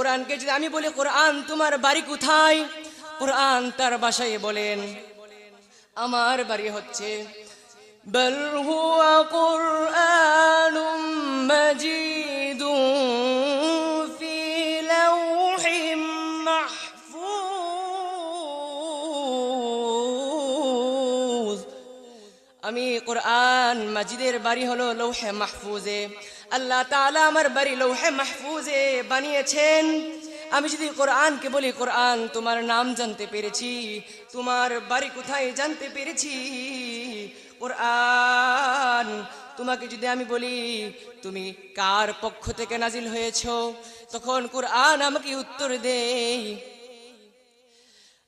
কোরআনকে যদি আমি বলি, কোরআন, তোমার বাড়ি কোথায়? কোরআন তার বাসায় বলেন, আমার বাড়ি হচ্ছে, বল হুয়া কোরআন মাজিদ। কোরআন মাজিদের বাড়ি হলো লৌহে মাহফুজে। আল্লাহ তাআলা আমার বাড়ি লৌহে মাহফুজে বানিয়েছেন। আমি যদি কোরআনকে বলি, কোরআন, তোমার নাম জানতে পেরেছি, তোমার বাড়ি কোথায় জানতে পেরেছি? কোরআন, তোমাকে যদি আমি বলি, তুমি কার পক্ষ থেকে নাজিল হয়েছ? তখন কোরআন আমাকে উত্তর দেই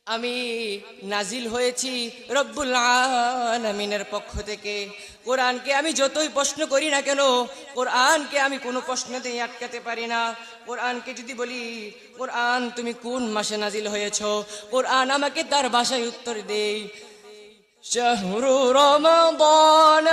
আমি নাজিল হয়েছি রব্বুল আলমিনের পক্ষ থেকে। কোরআনকে আমি যতই প্রশ্ন করি না কেন, কোরআনকে আমি কোনো প্রশ্নতেই আটকাতে পারি না। কোরআনকে যদি বলি, কোরআন, তুমি কোন মাসে নাজিল হয়েছ? কোরআন আমাকে তার ভাষায় উত্তর দেই। শাহরু রমাদান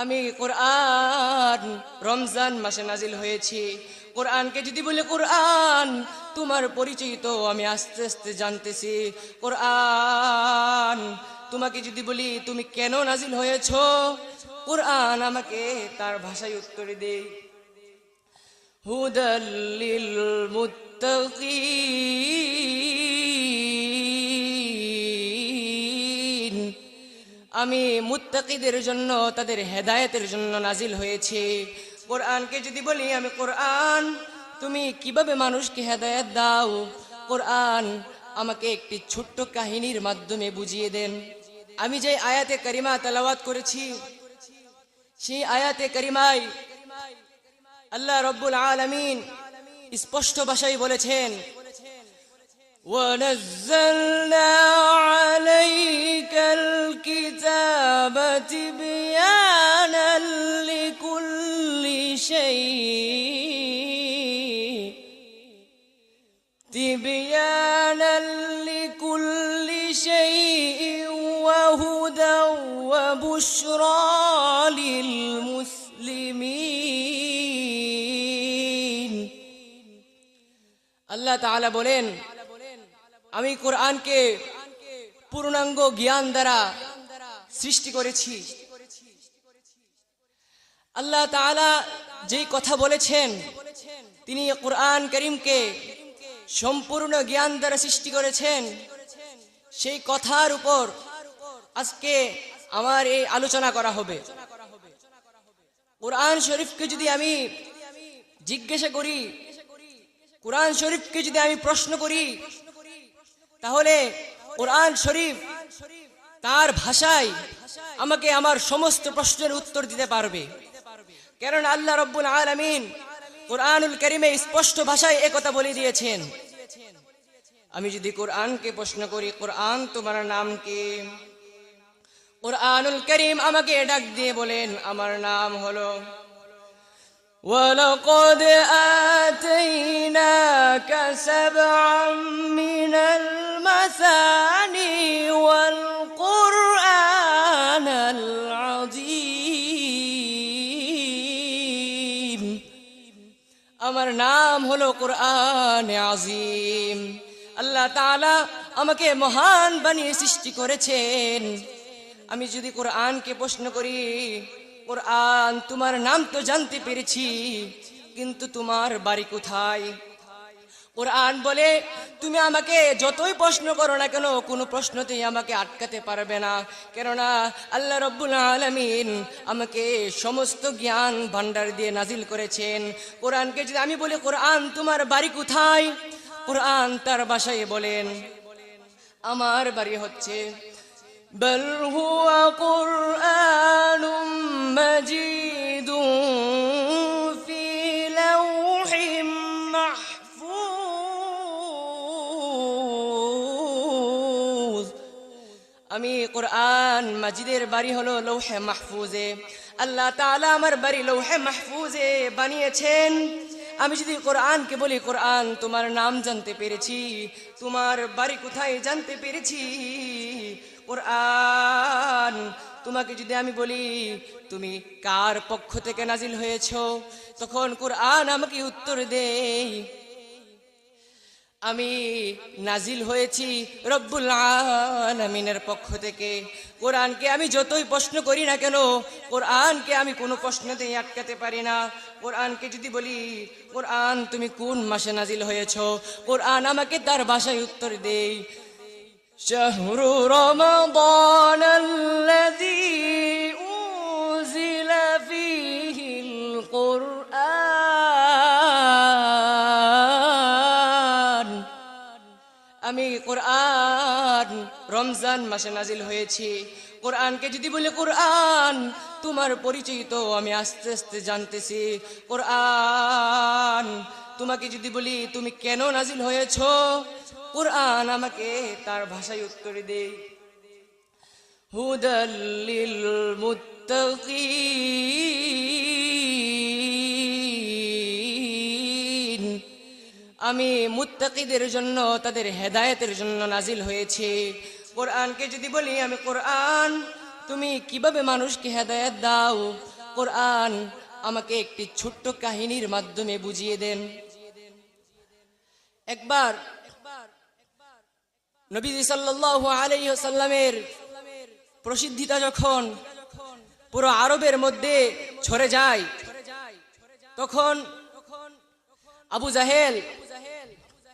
আমি কোরআন রমজান মাসে নাজিল হয়েছি। কোরআনকে যদি বলে, কোরআন, তোমার পরিচয় তো আমি আস্তে আস্তে জানতেছি। কোরআন, তোমাকে যদি বলি, তুমি কেন নাজিল হয়েছ? কোরআন আমাকে তার ভাষায় উত্তর দেই হুদাল্লিল মুত্তাকিন। আমি মুত্তাকিদের জন্য, তাদের হেদায়েতের জন্য নাজিল হয়েছে। কোরআনকে যদি বলি আমি, কোরআন, তুমি কীভাবে মানুষকে হেদায়েত দাও? কোরআন আমাকে একটি ছোট্ট কাহিনীর মাধ্যমে বুঝিয়ে দেন। আমি যে আয়াতে করিমা তালাওয়াত করেছি, সেই আয়াতে করিমাই আল্লাহ রব্বুল আলামিন স্পষ্ট ভাষায় বলেছেন ونزلنا عليك الكتاب تبيانا لكل شيء تبيانا لكل شيء وهدى وبشرى للمسلمين আল্লাহ তাআলা বলেন আমি কোরআনকে পূর্ণাঙ্গ জ্ঞান দ্বারা সৃষ্টি করেছি। আল্লাহ তাআলা যেই কথা বলেছেন, তিনি কোরআন করিমকে সম্পূর্ণ জ্ঞান দ্বারা সৃষ্টি করেছেন, সেই কথার উপর আজকে আমার এই আলোচনা করা হবে। কোরআন শরীফকে যদি আমি জিজ্ঞাসা করি, কোরআন শরীফকে যদি আমি প্রশ্ন করি তাহলে কোরআন শরীফ তার ভাষায় আমাকে আমার সমস্ত প্রশ্নের উত্তর দিতে পারবে। কারণ আল্লাহ রব্বুল আলামিন কোরআনুল করিমে স্পষ্ট ভাষায় একথা বলে দিয়েছেন। আমি যদি কোরআনকে প্রশ্ন করি, কোরআন, তোমার নাম কি? কোরআনুল করিম আমাকে ডাক দিয়ে বলেন, আমার নাম হলো ولقد آتيناك سبعا من المثاني والقرآن العظيم আমার নাম হলো কোরআন আজিম আল্লাহ তাআলা আমাকে মহান বানিয়ে সৃষ্টি করেছেন আমি যদি কোরআনকে প্রশ্ন করি কোরআন, তোমার নাম তো জানতে পেরেছি, কিন্তু তোমার বাড়ি কোথায়? কোরআন বলে, তুমি আমাকে যতই প্রশ্ন করো না কেন, কোনো প্রশ্নতেই আমাকে আটকাতে পারবে না। কেননা, আল্লাহ রব্বুল আলমিন আমাকে সমস্ত জ্ঞান ভান্ডার দিয়ে নাজিল করেছেন। কোরআনকে যদি আমি বলি, কোরআন, তোমার বাড়ি কোথায়? কোরআন তার বাসায় বলেন, আমার বাড়ি হচ্ছে কোরআন মাজিদের বাড়ি হলো লৌহে মাহফুজে। আল্লাহ তাআলা আমার বাড়ি লৌহে মাহফুজে বানিয়েছেন। আমি যদি কোরআনকে বলি, কোরআন, তোমার নাম জানতে পেরেছি। তোমার বাড়ি কোথায় জানতে পেরেছি? কোরআন, তোমাকে যদি আমি বলি, তুমি কার পক্ষ থেকে নাজিল হয়েছ? তখন কোরআন আমাকে উত্তর দেই আমি নাজিল হয়েছি রব্বুল আলমিনের পক্ষ থেকে। কোরআনকে আমি যতই প্রশ্ন করি না কেন, কোরআনকে আমি কোনো প্রশ্নতেই আটকাতে পারি না। কোরআনকে যদি বলি, কোরআন, তুমি কোন মাসে নাজিল হয়েছ? কোরআন আমাকে তার ভাষায় উত্তর দেই। শাহরু রমাদান রমজান মাসে নাজিল হয়েছি। কোরআনকে যদি বলে, কোরআন, তোমার পরিচয় তো আমি আস্তে আস্তে জানতেছি। কোরআন, তোমাকে যদি বলি, তুমি কেন নাজিল হয়েছ? কোরআন আমাকে তার ভাষায় উত্তর দেই হুদাল্লিল মুত্তাকিন আমি মুত্তাকিদের জন্য, তাদের হেদায়েতের জন্য নাজিল হয়েছে। কোরআনকে যদি বলি আমি কোরআন, তুমি কীভাবে মানুষকে হেদায়েত দাও? কোরআন আমাকে একটি ছোট্ট কাহিনীর মাধ্যমে বুঝিয়ে দেন। একবার নবীজি সাল্লাল্লাহু আলাইহি সাল্লামের প্রসিদ্ধিতা যখন পুরো আরবের মধ্যে ছড়ে যায়, তখন আবু জাহেল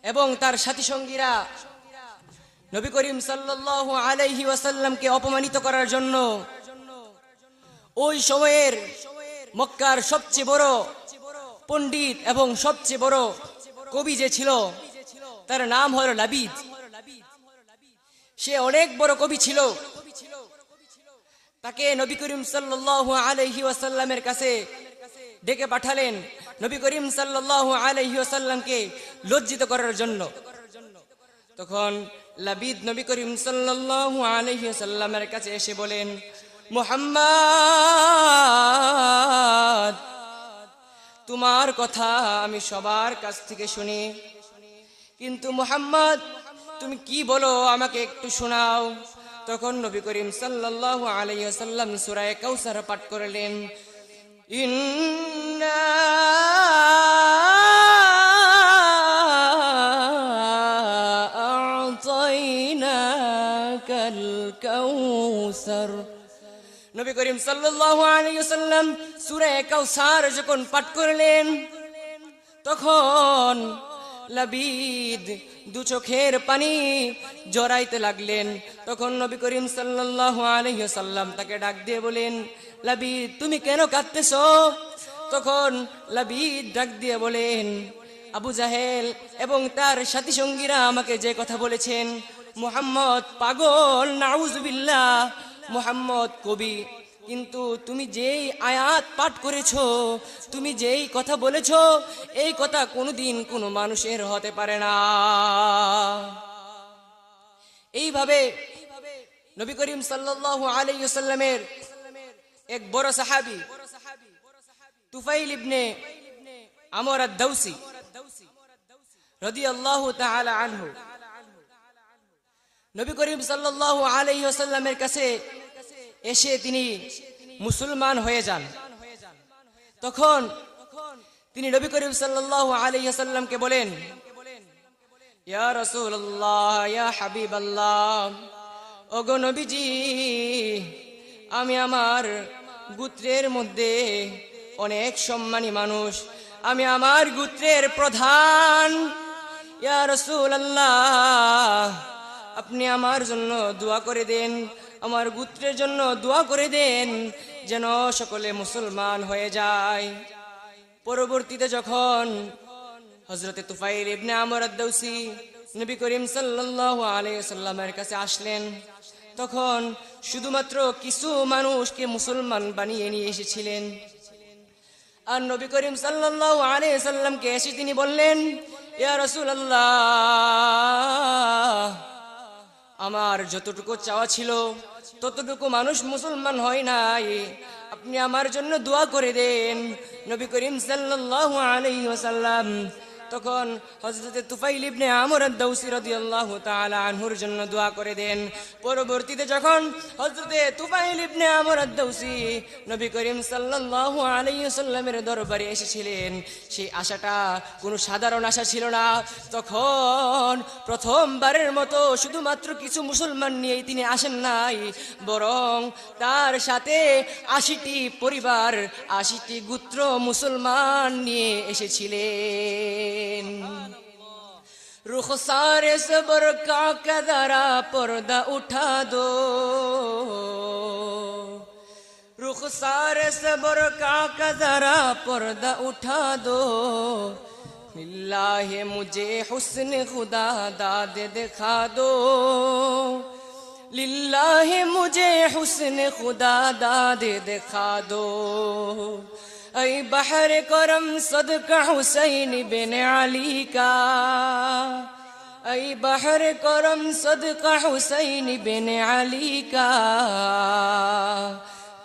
এবং তার সাথী সঙ্গীরা নবী করিম সাল্লাল্লাহু আলাইহি ওয়াসাল্লামকে অপমানিত করার জন্য ওই সময়ের মক্কার সবচেয়ে বড় পণ্ডিত এবং সবচেয়ে বড় কবি যে ছিল, তার নাম হলো লাবিদ। সে অনেক বড় কবি ছিল। তাকে নবী করিম সাল্লাল্লাহু আলাইহি ওয়াসাল্লামের কাছে ডেকে পাঠালেন নবী করিম সাল্লাল্লাহু আলাইহি ওয়াসাল্লামকে লজ্জিত করার জন্য। তখন লাবিদ নবী করিম সাল্লাল্লাহু আলাইহি ওয়াসাল্লামের কাছে এসে বলেন, মুহাম্মদ, তোমার কথা আমি সবার কাছ থেকে শুনি। কিন্তু মুহাম্মদ, তুমি কি বলো আমাকে একটু শোনাও। তখন নবী করিম সাল্লাল্লাহু আলাইহি ওয়াসাল্লাম সূরা কাউসার পাঠ করলেন, ইন্না কাউসার নবী করিম সাল্লাল্লাহু আলাইহি ওয়াসাল্লাম সূরা কাউসার যখন পাঠ করলেন, তখন লাবিদ দু চোখের পানি জড়াইতে লাগলেন। তখন নবী করিম সাল্লাল্লাহু আলাইহি সাল্লাম তাকে ডাক দিয়ে বলেন, লাবিদ, তুমি কেন কাঁদতেছ? তখন লাবিদ ডাক দিয়ে বলেন, আবু জাহেল এবং তার সাথী সঙ্গীরা আমাকে যে কথা বলেছেন, মুহাম্মদ পাগল, নাউজুবিল্লাহ মুহাম্মদ কবি, কিন্তু তুমি যেই আয়াত পাঠ করেছ, তুমি যেই কথা বলেছ, এই কথা কোনোদিন কোনো মানুষের হতে পারে না। এইভাবে নবী করিম সাল্লাল্লাহু আলাইহি ওয়াসাল্লামের এক বড় সাহাবী, তুফাইল ইবনে আমর আদ-দাউসি রাদিয়াল্লাহু তাআলা আনহু, নবী করিম সাল্লাল্লাহু আলাইহি ওয়াসাল্লামের কাছে এসে তিনি মুসলমান হয়ে যান। তখন তিনি নবী করিম আলাইহি ওয়াসাল্লামকে বলেন, ইয়া ওগো নবীজি, আমি আমার গোত্রের মধ্যে অনেক সম্মানী মানুষ। আমি আমার গোত্রের প্রধান। ইয়া রাসূলুল্লাহ, আপনি আমার জন্য দোয়া করে দেন। আমার গোত্রের জন্য দোয়া করে দেন, যেন সকলে মুসলমান হয়ে যায়। পরবর্তীতে যখন হজরতে তুফাইল ইবনে আমর আদ-দাউসি নবী করিম সাল্লাল্লাহু আলাইহি সাল্লামের কাছে আসলেন, তখন শুধুমাত্র কিছু মানুষকে মুসলমান বানিয়ে নিয়ে এসেছিলেন। আর নবী করিম সাল্লাল্লাহু আলাইহি সাল্লামকে এসে তিনি বললেন, ইয়া রাসূলুল্লাহ, আমার যতটুকু চাওয়া ছিল ততটুকু মানুষ মুসলমান হয় নাই। আপনি আমার জন্য দোয়া করে দেন। নবী করিম সাল্লাহ আলাই ওয়াসাল্লাম তখন হজরতে তুফাইল ইবনে আমর আদ-দাউসি রাদিয়াল্লাহু তাআলা আনহুর জন্য দোয়া করে দেন। পরবর্তীতে যখন হজরতে তুফাইল ইবনে আমর আদ-দাউসি নবী করিম সাল্লাল্লাহু আলাইহি সাল্লামের দরবারে এসেছিলেন, সেই আশাটা কোনো সাধারণ আশা ছিল না। তখন প্রথমবারের মতো শুধুমাত্র কিছু মুসলমান নিয়েই তিনি আসেন নাই, বরং তার সাথে আশিটি পরিবার, আশিটি গোত্র মুসলমান নিয়ে এসেছিলেন। حسین رخسار صبر کا ذرا پردہ اٹھا دو. رخ رخسار صبر کا ذرا پردہ اٹھا دو. ملا ہے مجھے حسن خدا داد دکھا دو. للہ مجھے حسن خدا داد دکھا دو. ای بحر کرم صدقہ حسین بن علی کا ای بحر کرم صدقہ حسین بن علی کا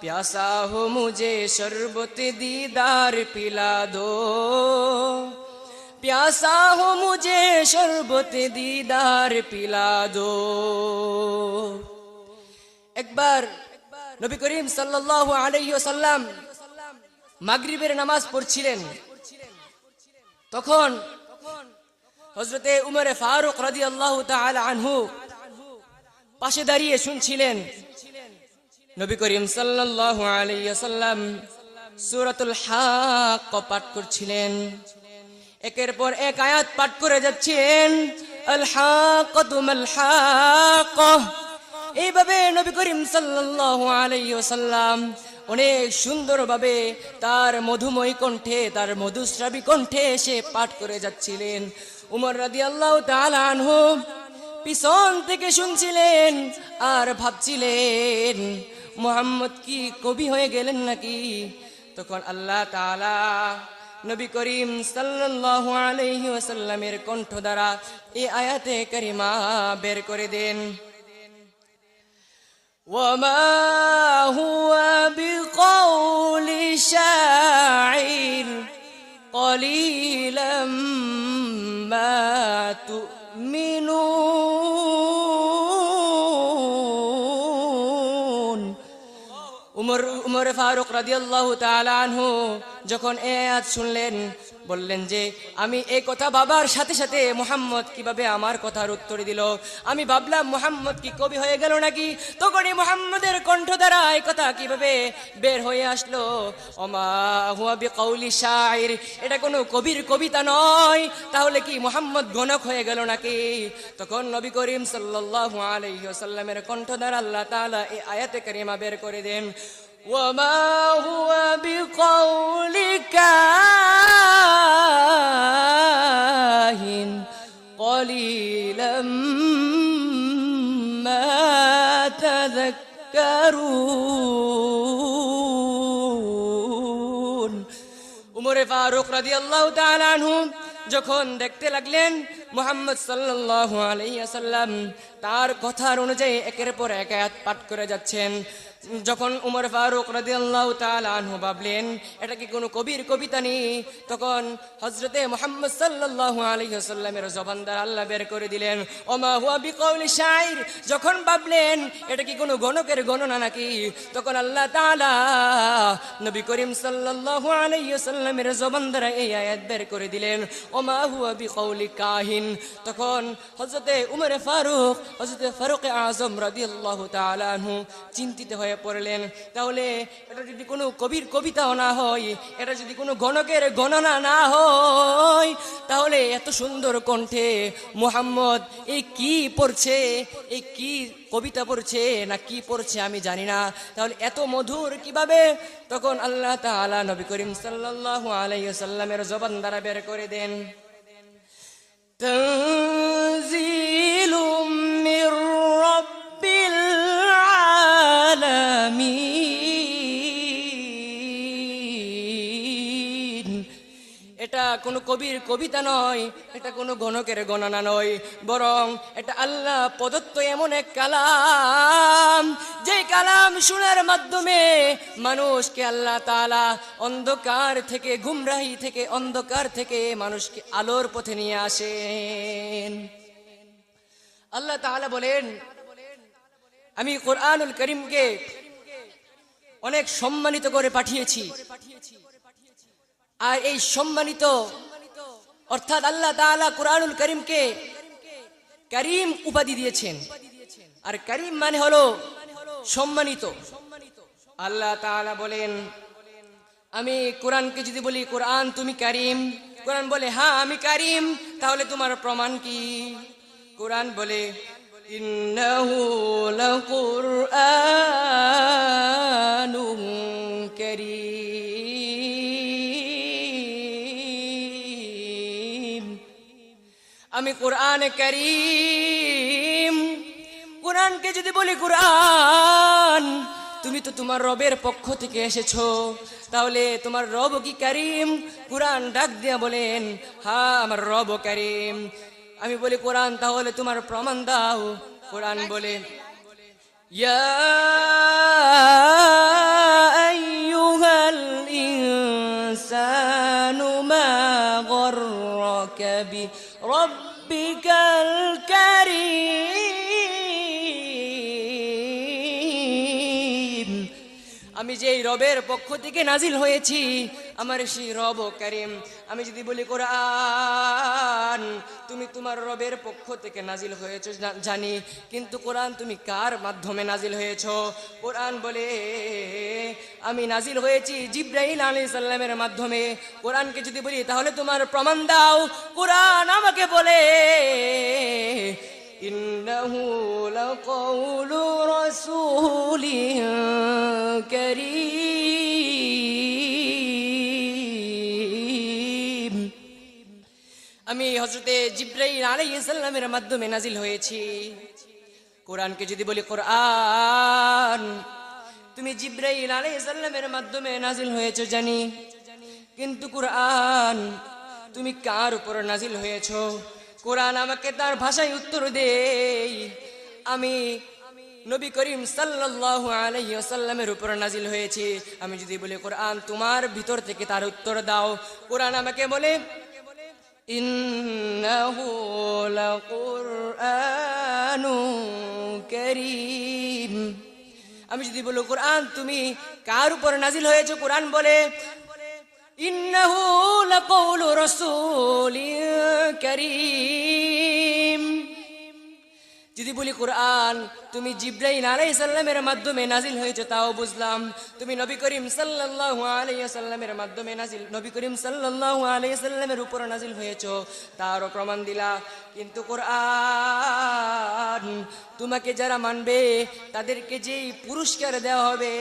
پیاسا ہو مجھے شربت دیدار پلا دو پیاسا ہو مجھے شربت دیدار پلا دو একবার নবী করিম সাল্লাহ আলহ্লাম মাগরিবের নামাজ পড়ছিলেন। তখন হজরতে উমরে ফারুক রাদিয়াল্লাহু তাআলা আনহু পাশে দাঁড়িয়ে শুনছিলেন, নবী করিম সাল্লাল্লাহু আলাইহি ওয়াসাল্লাম সূরাতুল হাক্ক পাঠ করছিলেন। একের পর এক আয়াত পাঠ করে যাচ্ছেন, আল হাক্কাতু মাল হাক্কা। এইভাবে নবী করিম সাল্লাল্লাহু আলাইহি ওয়াসাল্লাম অনেক সুন্দরভাবে তার মধুময় কণ্ঠে, তার মধুশ্রাবী কণ্ঠে সে পাঠ করে যাচ্ছিলেন। উমর রাদিয়াল্লাহু তাআলা আনহু পিছন থেকে শুনছিলেন আর ভাবছিলেন, মোহাম্মদ কি কবি হয়ে গেলেন নাকি? তখন আল্লাহ তাআলা নবী করিম আলাইহি ওয়াসাল্লামের কণ্ঠ দ্বারা এই আয়াতে করিমা বের করে দেন। وما هو بقول شاعر قليلا ما تؤمنون. উমর ফারুক রাদিয়াল্লাহু তাআলা আনহু যখন এ আয়াত শুনলেন, বললেন যে, আমি এই কথা বাবার সাথে সাথে মোহাম্মদ কীভাবে আমার কথার উত্তর দিল? আমি ভাবলাম, মোহাম্মদ কি কবি হয়ে গেল নাকি? তখনই মোহাম্মদের কণ্ঠ দ্বারা এই কথা কীভাবে বের হয়ে আসলো? ওমা হুয়া বিকাউলি শাইর, এটা কোনো কবির কবিতা নয়। তাহলে কি মোহাম্মদ গণক হয়ে গেল নাকি? তখন নবী করিম সাল্লাল্লাহু আলাইহি ওয়াসাল্লামের কণ্ঠ দ্বারা আল্লাহ তাআলা এই আয়াতে কারিমা বের করে দেন। وما هو بقول كاهن قليلا ما تذكرون উমরে ফারুক রাদিয়াল্লাহু তাআলা আনহু যখন দেখতে লাগলেন মোহাম্মদ সাল্লাল্লাহু আলাইহি ওয়াসাল্লাম তার কথার অনুযায়ী একের পর এক আয়াত পাঠ করে যাচ্ছেন যখন উমর ফারুক রাদিয়াল্লাহু আনহু ভাবলেন, এটা কি কোনো কবির কবিতা নেই তখন হযরতে মুহাম্মদ সাল্লাল্লাহু আলাইহি ওয়াসাল্লামের জবান দ্বারা আল্লাহ বের করে দিলেন, ওমা হুয়া বিকাউলি শাইর? যখন ভাবলেন, এটা কি কোনো গণকের গণনা নাকি? তখন আল্লাহ তাআলা নবী করিম সাল্লাল্লাহু আলাইহি ওয়াসাল্লামের জবান দ্বারা এই আয়াত বের করে দিলেন, ওমা হুয়া বিকাউলি কাহিন? তখন হযরতে উমর ফারুক, হযরতে ফারুক আজম রাদিয়াল্লাহু আনহু চিন্তিত হয়ে পড়লেন। তাহলে এটা যদি কোনো কবির কবিতাও না হয়, এটা যদি কোনো গণকের গণনা না হয়, তাহলে এত সুন্দর কণ্ঠে মোহাম্মদ এই কি পড়ছে এই কি কবিতা পড়ছে, না কি পড়ছে আমি জানি না। তাহলে এত মধুর কীভাবে? তখন আল্লাহ তাআলা নবী করিম সাল্লাল্লাহু আলাইহি সাল্লামের জবান দ্বারা বের করে দেন। কোনো কবির কবিতা নয়, এটা কোনো গণকের গণনা নয়, বরং এটা আল্লাহ প্রদত্ত এমন এক কালাম। যে কালাম শোনার মাধ্যমে মানুষকে আল্লাহ তাআলা অন্ধকার থেকে, গুমরাহি থেকে, অন্ধকার থেকে মানুষকে আলোর পথে নিয়ে আসেন। আল্লাহ তাআলা বলেন, আমি কোরআনুল করিমকে অনেক সম্মানিত করে পাঠিয়েছি। আর এই সম্মানিত, অর্থাৎ আল্লাহ তাআলা কোরআনুল করিমকে করিম উপাধি দিয়েছেন। আর করিম মানে হলো সম্মানিত। আল্লাহ তাআলা বলেন, আমি কোরআনকে যদি বলি, কোরআন, তুমি কারিম? কোরআন বলে হ্যাঁ আমি কারিম। তাহলে তোমার প্রমাণ কি? কোরআন বলে, ইন্নাহু লাকুরআনুন কোরআন করিম। কোরআনকে যদি বলি, কোরআন, তুমি তো তোমার রবের পক্ষ থেকে এসেছ। তাহলে তোমার রব কি করিম? কোরআন ডাক দিয়া বলেন, হা, আমার রব করিম। আমি বলি, কোরআন, তাহলে তোমার প্রমাণ দাও। কোরআন বলে, ইয়া ইনসানু بربك আমি যেই রবের পক্ষ থেকে নাজিল হয়েছি, আমার সেই রব করিম। আমি যদি বলি, কোরআন, তুমি তোমার রবের পক্ষ থেকে নাজিল হয়েছ জানি, কিন্তু কোরআন তুমি কার মাধ্যমে নাজিল হয়েছ? কোরআন বলে, আমি নাজিল হয়েছি জিব্রাহিল আলী সাল্লামের মাধ্যমে। কোরআনকে যদি বলি, তাহলে তোমার প্রমাণ দাও। কোরআন আমাকে বলে إنه لقول رسول كريم আমি হজরতে জিব্রাইল আলাইহিস সালামের মাধ্যমে নাজিল হয়েছি কোরআনকে যদি বলি কোরআন তুমি জিব্রাইল আলাইহিস সালামের মাধ্যমে নাজিল হয়েছো জানি কিন্তু কোরআন তুমি কার উপর নাজিল হয়েছো কোরআন আমাকে তার ভাষায় উত্তর দেই আমি নবী করিম সাল্লাল্লাহু আলাইহি উপর নাজিল হয়েছে। আমি যদি বলি, কোরআন তোমার ভিতর থেকে তার উত্তর দাও। কোরআন আমাকে বলে আমি যদি বলি, কোরআন তুমি কার উপর নাজিল হয়েছে? কোরআন বলে, ইন্নাহু লাকাউলু রাসূলিন কারীম। যদি বলি কোরআন, তুমি জিব্রাইল আলাইহিস সালামের মাধ্যমে নাজিল হয়েছে, তাও বুঝলাম। তুমি নবী করিম সাল্লাল্লাহু আলাইহি সাল্লামের মাধ্যমে নাজিল, নবী করিম সাল্লাল্লাহু আলাইহি সাল্লামের উপর নাজিল হয়েছো, তারও প্রমাণ দিলা। কিন্তু কোরআন, তোমাকে যারা মানবে, তাদেরকে যেই পুরস্কার দেওয়া হবে,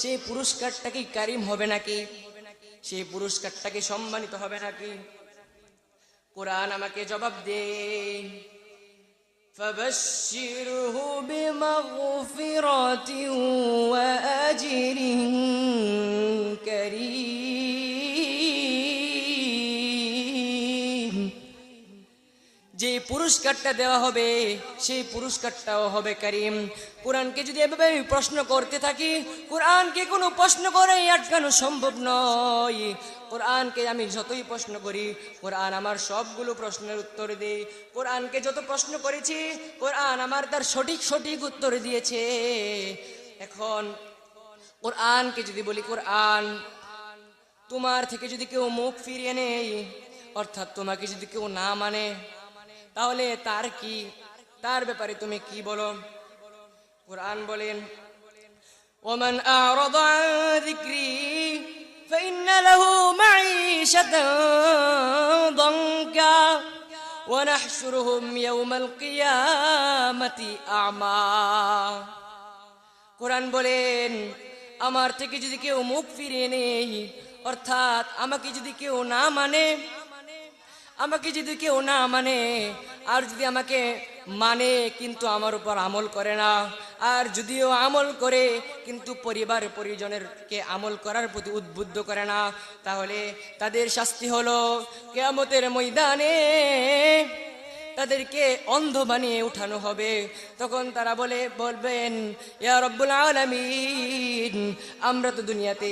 সেই পুরস্কারটা কি কারিম হবে নাকি? সেই পুরস্কারটা কি সম্মানিত হবে নাকি? কোরআন আমাকে জবাব দে فبشره بمغفرة وأجر পুরস্কারটা দেওয়া হবে, সেই পুরস্কারটাও হবে করিম। কোরআনকে যদি এভাবে আমি প্রশ্ন করতে থাকি, কোরআনকে কোনো প্রশ্ন করে আটকানো সম্ভব নয়। কোরআনকে আমি যতই প্রশ্ন করি, কোরআন আমার সবগুলো প্রশ্নের উত্তর দেয়। কোরআনকে যত প্রশ্ন করেছি, কোরআন আমার তার সঠিক সঠিক উত্তর দিয়েছে। এখন কোরআনকে যদি বলি, কোরআন, তোমার থেকে যদি কেউ মুখ ফিরিয়ে নেই অর্থাৎ তোমাকে যদি কেউ না মানে তাহলে তার কি তার ব্যাপারে তুমি কি বলো কোরআন বলেন ওমান أعرض عن ذكري فإن له معيشة ضنكا ونحشرهم يوم القيامة أعمى কোরআন বলেন আমার থেকে যদি কেউ মুখ ফিরিয়ে নেই অর্থাৎ আমাকে যদি কেউ না মানে আমাকে যদি কেউ না মানে আর যদি আমাকে মানে কিন্তু আমার উপর আমল করে না, আর যদিও আমল করে, কিন্তু পরিবার পরিজনেরকে আমল করার প্রতি উদ্বুদ্ধ করে না, তাহলে তাদের শাস্তি হলো কেয়ামতের ময়দানে। তাদেরকে অন্ধ বানিয়ে উঠানো হবে। তখন তারা বলে, বলবেন আলামিন, আমরা তো দুনিয়াতে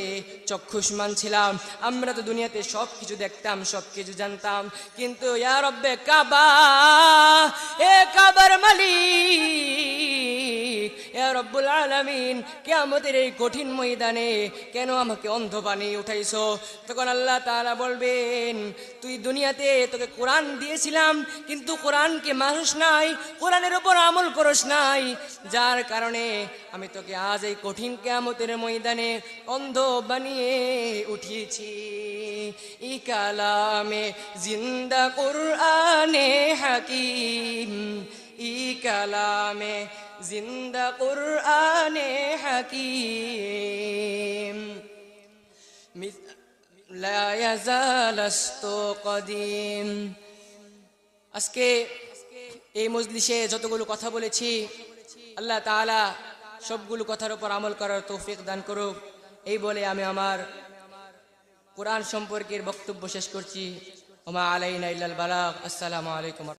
চক্ষুষ্মান ছিলাম, আমরা তো দুনিয়াতে সব কিছু দেখতাম সব কিছু জানতাম। কিন্তু ইয়া রব্বে কাবা, এ কাবার মালিক, ইয়া রব্বুল কে আমাদের এই কঠিন ময়দানে কেন আমাকে অন্ধ বানিয়ে উঠাইছো? তখন আল্লাহ তাআলা বলবেন, তুই দুনিয়াতে তোকে কোরআন দিয়েছিলাম, কিন্তু কোরআনকে মানুষ নাই, কোরআনের উপর আমল করস নাই। যার কারণে আমি তোকে আজ এই কঠিন কিয়ামতের ময়দানে অন্ধ বানিয়ে উঠিয়েছি। ই কালামে জিন্দা কুরআনে হাকিম। ই কালামে জিন্দা কুরআনে হাকিম। লা ইয়াজালাস্তু কদিম। আজকে এই মজলিসে যতগুলো কথা বলেছি, আল্লাহ তালা সবগুলো কথার উপর আমল করার তৌফিক দান করুক। এই বলে আমি আমার কোরআন সম্পর্কের বক্তব্য শেষ করছি। ওমা আলাইনা বালাগ। আসসালামু আলাইকুম